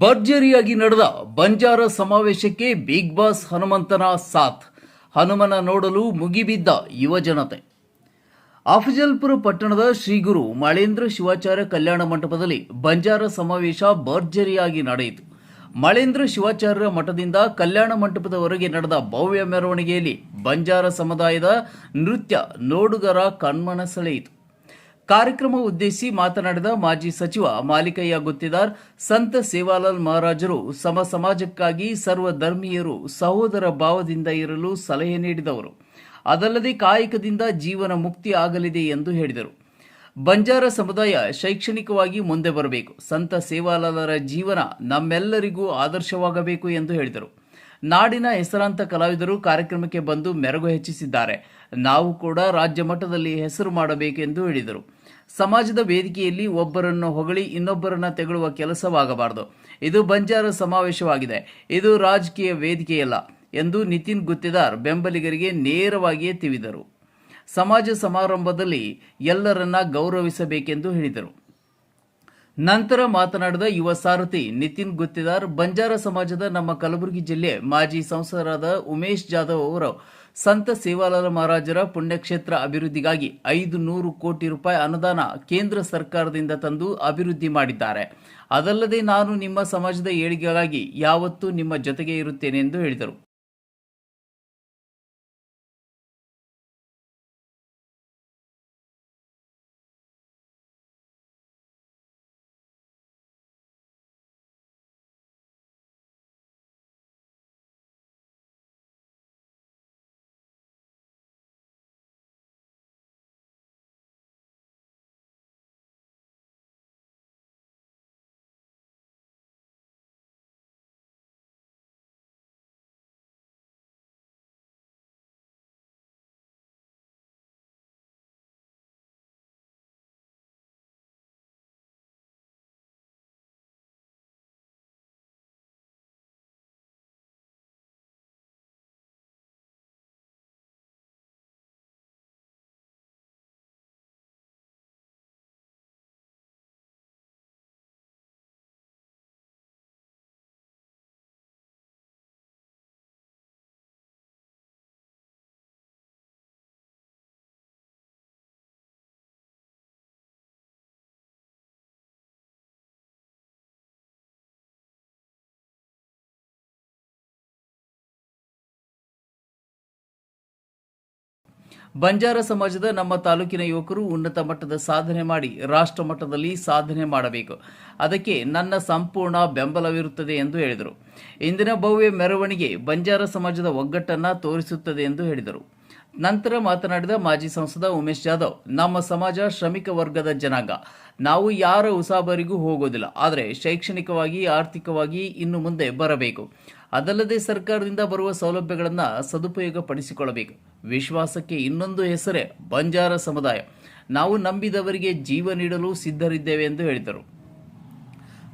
ಭರ್ಜರಿಯಾಗಿ ನಡೆದ ಬಂಜಾರ ಸಮಾವೇಶಕ್ಕೆ big boss ಹನುಮಂತನ ಸಾಥ್, ಹನುಮನ ನೋಡಲು ಮುಗಿಬಿದ್ದ ಯುವಜನತೆ ಅಫಜಲ್ಪುರ ಪಟ್ಟಣದ ಶ್ರೀಗುರು ಮಳೇಂದ್ರ ಶಿವಾಚಾರ್ಯ ಕಲ್ಯಾಣ ಮಂಟಪದಲ್ಲಿ ಬಂಜಾರ ಸಮಾವೇಶ ಭರ್ಜರಿಯಾಗಿ ನಡೆಯಿತು. ಮಳೇಂದ್ರ ಶಿವಾಚಾರ್ಯ ಮಠದಿಂದ ಕಲ್ಯಾಣ ಮಂಟಪದವರೆಗೆ ನಡೆದ ಭವ್ಯ ಮೆರವಣಿಗೆಯಲ್ಲಿ ಬಂಜಾರ ಸಮುದಾಯದ ನೃತ್ಯ ನೋಡುಗರ ಕಣ್ಮನ ಸೆಳೆಯಿತು. ಕಾರ್ಯಕ್ರಮ ಉದ್ದೇಶಿಸಿ ಮಾತನಾಡಿದ ಮಾಜಿ ಸಚಿವ ಮಾಲಿಕಯ್ಯ ಗುತ್ತಿದಾರ್ ಸಂತ ಸೇವಾಲಾಲ್ ಮಹಾರಾಜರು ಸಮ ಸಮಾಜಕ್ಕಾಗಿ ಸರ್ವ ಧರ್ಮೀಯರು ಸಹೋದರ ಭಾವದಿಂದ ಇರಲು ಸಲಹೆ ನೀಡಿದವರು. ಅದಲ್ಲದೆ ಕಾಯಕದಿಂದ ಜೀವನ ಮುಕ್ತಿ ಆಗಲಿದೆ ಎಂದು ಹೇಳಿದರು. ಬಂಜಾರ ಸಮುದಾಯ ಶೈಕ್ಷಣಿಕವಾಗಿ ಮುಂದೆ ಬರಬೇಕು. ಸಂತ ಸೇವಾಲಾಲರ ಜೀವನ ನಮ್ಮೆಲ್ಲರಿಗೂ ಆದರ್ಶವಾಗಬೇಕು ಎಂದು ಹೇಳಿದರು. ನಾಡಿನ ಹೆಸರಾಂತ ಕಲಾವಿದರು ಕಾರ್ಯಕ್ರಮಕ್ಕೆ ಬಂದು ಮೆರಗು ಹೆಚ್ಚಿಸಿದ್ದಾರೆ. ನಾವು ಕೂಡ ರಾಜ್ಯ ಮಟ್ಟದಲ್ಲಿ ಹೆಸರು ಮಾಡಬೇಕೆಂದು ಹೇಳಿದರು. ಸಮಾಜದ ವೇದಿಕೆಯಲ್ಲಿ ಒಬ್ಬರನ್ನು ಹೊಗಳಿ ಇನ್ನೊಬ್ಬರನ್ನ ತೆಗಳುವ ಕೆಲಸವಾಗಬಾರದು. ಇದು ಬಂಜಾರ ಸಮಾವೇಶವಾಗಿದೆ. ಇದು ರಾಜಕೀಯ ವೇದಿಕೆಯಲ್ಲ ಎಂದು ನಿತಿನ್ ಗುತ್ತಿದಾರ್ ಬೆಂಬಲಿಗರಿಗೆ ನೇರವಾಗಿಯೇ ತಿವಿದರು ಸಮಾಜ ಸಮಾರಂಭದಲ್ಲಿ ಎಲ್ಲರನ್ನ ಗೌರವಿಸಬೇಕೆಂದು ಹೇಳಿದರು. ನಂತರ ಮಾತನಾಡಿದ ಯುವ ಸಾರಥಿ ನಿತಿನ್ ಗುತ್ತಿದಾರ್, ಬಂಜಾರ ಸಮಾಜದ ನಮ್ಮ ಕಲಬುರಗಿ ಜಿಲ್ಲೆ ಮಾಜಿ ಸಂಸದರಾದ ಉಮೇಶ್ ಜಾಧವ್ ಅವರು ಸಂತ ಸೇವಾಲಾಲ ಮಹಾರಾಜರ ಪುಣ್ಯಕ್ಷೇತ್ರ ಅಭಿವೃದ್ಧಿಗಾಗಿ ಐದು ನೂರು ಕೋಟಿ ರೂಪಾಯಿ ಅನುದಾನ ಕೇಂದ್ರ ಸರ್ಕಾರದಿಂದ ತಂದು ಅಭಿವೃದ್ಧಿ ಮಾಡಿದ್ದಾರೆ. ಅದಲ್ಲದೆ ನಾನು ನಿಮ್ಮ ಸಮಾಜದ ಏಳಿಗೆಗಾಗಿ ಯಾವತ್ತೂ ನಿಮ್ಮ ಜೊತೆಗೆ ಇರುತ್ತೇನೆ ಎಂದು ಹೇಳಿದರು. ಬಂಜಾರ ಸಮಾಜದ ನಮ್ಮ ತಾಲೂಕಿನ ಯುವಕರು ಉನ್ನತ ಮಟ್ಟದ ಸಾಧನೆ ಮಾಡಿ ರಾಷ್ಟ್ರ ಮಟ್ಟದಲ್ಲಿ ಸಾಧನೆ ಮಾಡಬೇಕು. ಅದಕ್ಕೆ ನನ್ನ ಸಂಪೂರ್ಣ ಬೆಂಬಲವಿರುತ್ತದೆ ಎಂದು ಹೇಳಿದರು. ಇಂದಿನ ಭವ್ಯ ಮೆರವಣಿಗೆ ಬಂಜಾರ ಸಮಾಜದ ಒಗ್ಗಟ್ಟನ್ನು ತೋರಿಸುತ್ತದೆ ಎಂದು ಹೇಳಿದರು. ನಂತರ ಮಾತನಾಡಿದ ಮಾಜಿ ಸಂಸದ ಉಮೇಶ್ ಜಾಧವ್, ನಮ್ಮ ಸಮಾಜ ಶ್ರಮಿಕ ವರ್ಗದ ಜನಾಂಗ. ನಾವು ಯಾರ ಉಸಾಬರಿಗೂ ಹೋಗೋದಿಲ್ಲ, ಆದರೆ ಶೈಕ್ಷಣಿಕವಾಗಿ, ಆರ್ಥಿಕವಾಗಿ ಇನ್ನು ಮುಂದೆ ಬರಬೇಕು. ಅದಲ್ಲದೆ ಸರ್ಕಾರದಿಂದ ಬರುವ ಸೌಲಭ್ಯಗಳನ್ನು ಸದುಪಯೋಗ ಪಡಿಸಿಕೊಳ್ಳಬೇಕು ವಿಶ್ವಾಸಕ್ಕೆ ಇನ್ನೊಂದು ಹೆಸರೇ ಬಂಜಾರ ಸಮುದಾಯ. ನಾವು ನಂಬಿದವರಿಗೆ ಜೀವ ನೀಡಲು ಸಿದ್ಧರಿದ್ದೇವೆ ಎಂದು ಹೇಳಿದರು.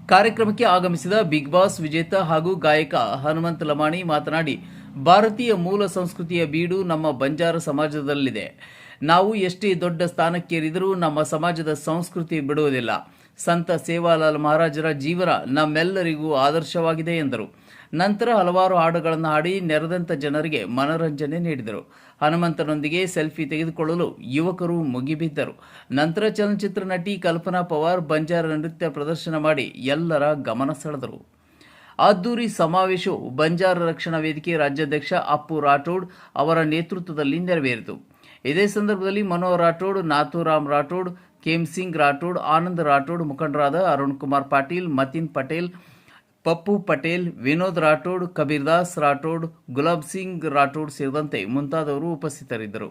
ಕಾರ್ಯಕ್ರಮಕ್ಕೆ ಆಗಮಿಸಿದ ಬಿಗ್ ಬಾಸ್ ವಿಜೇತ ಹಾಗೂ ಗಾಯಕ ಹನುಮಂತ ಲಮಾಣಿ ಮಾತನಾಡಿ, ಭಾರತೀಯ ಮೂಲ ಸಂಸ್ಕೃತಿಯ ಬೀಡು ನಮ್ಮ ಬಂಜಾರ ಸಮಾಜದಲ್ಲಿದೆ. ನಾವು ಎಷ್ಟೇ ದೊಡ್ಡ ಸ್ಥಾನಕ್ಕೇರಿದರೂ ನಮ್ಮ ಸಮಾಜದ ಸಂಸ್ಕೃತಿ ಬಿಡುವುದಿಲ್ಲ. ಸಂತ ಸೇವಾಲಾಲ್ ಮಹಾರಾಜರ ಜೀವನ ನಮ್ಮೆಲ್ಲರಿಗೂ ಆದರ್ಶವಾಗಿದೆ ಎಂದರು. ನಂತರ ಹಲವಾರು ಹಾಡುಗಳನ್ನು ಹಾಡಿ ನೆರೆದಂತ ಜನರಿಗೆ ಮನರಂಜನೆ ನೀಡಿದರು. ಹನುಮಂತನೊಂದಿಗೆ ಸೆಲ್ಫಿ ತೆಗೆದುಕೊಳ್ಳಲು ಯುವಕರು ಮುಗಿಬಿದ್ದರು. ನಂತರ ಚಲನಚಿತ್ರ ನಟಿ ಕಲ್ಪನಾ ಪವಾರ್ ಬಂಜಾರ ನೃತ್ಯ ಪ್ರದರ್ಶನ ಮಾಡಿ ಎಲ್ಲರ ಗಮನ ಸೆಳೆದರು. ಅದ್ದೂರಿ ಸಮಾವೇಶವು ಬಂಜಾರ ರಕ್ಷಣಾ ವೇದಿಕೆ ರಾಜ್ಯಾಧ್ಯಕ್ಷ ಅಪ್ಪು ರಾಠೋಡ್ ಅವರ ನೇತೃತ್ವದಲ್ಲಿ ನೆರವೇರಿತು. ಇದೇ ಸಂದರ್ಭದಲ್ಲಿ ಮನೋಹರ್ ರಾಠೋಡ್, ನಾಥೂರಾಮ್ ರಾಠೋಡ್ ಕೇಮ್ ಸಿಂಗ್ ರಾಠೋಡ್, ಆನಂದ್ ರಾಠೋಡ್ ಮುಖಂಡರಾದ ಅರುಣ್ ಕುಮಾರ್ ಪಾಟೀಲ್, ಮತಿನ್ ಪಟೇಲ್ ಪಪ್ಪು ಪಟೇಲ್ ವಿನೋದ್ ರಾಠೋಡ್ ಕಬೀರ್ದಾಸ್ ರಾಠೋಡ್ ಗುಲಾಬ್ ಸಿಂಗ್ ರಾಠೋಡ್ ಸೇರಿದಂತೆ ಮುಂತಾದವರು ಉಪಸ್ಥಿತರಿದ್ದರು.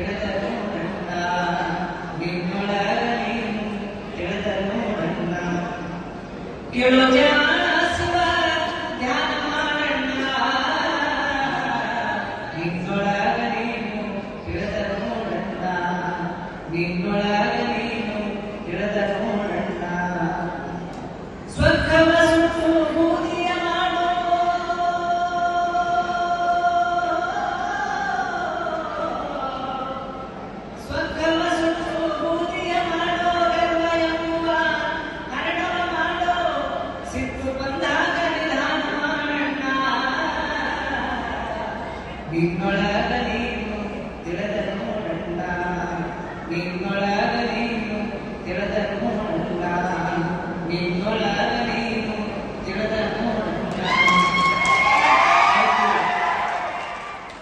Gracias. നിങ്ങളെ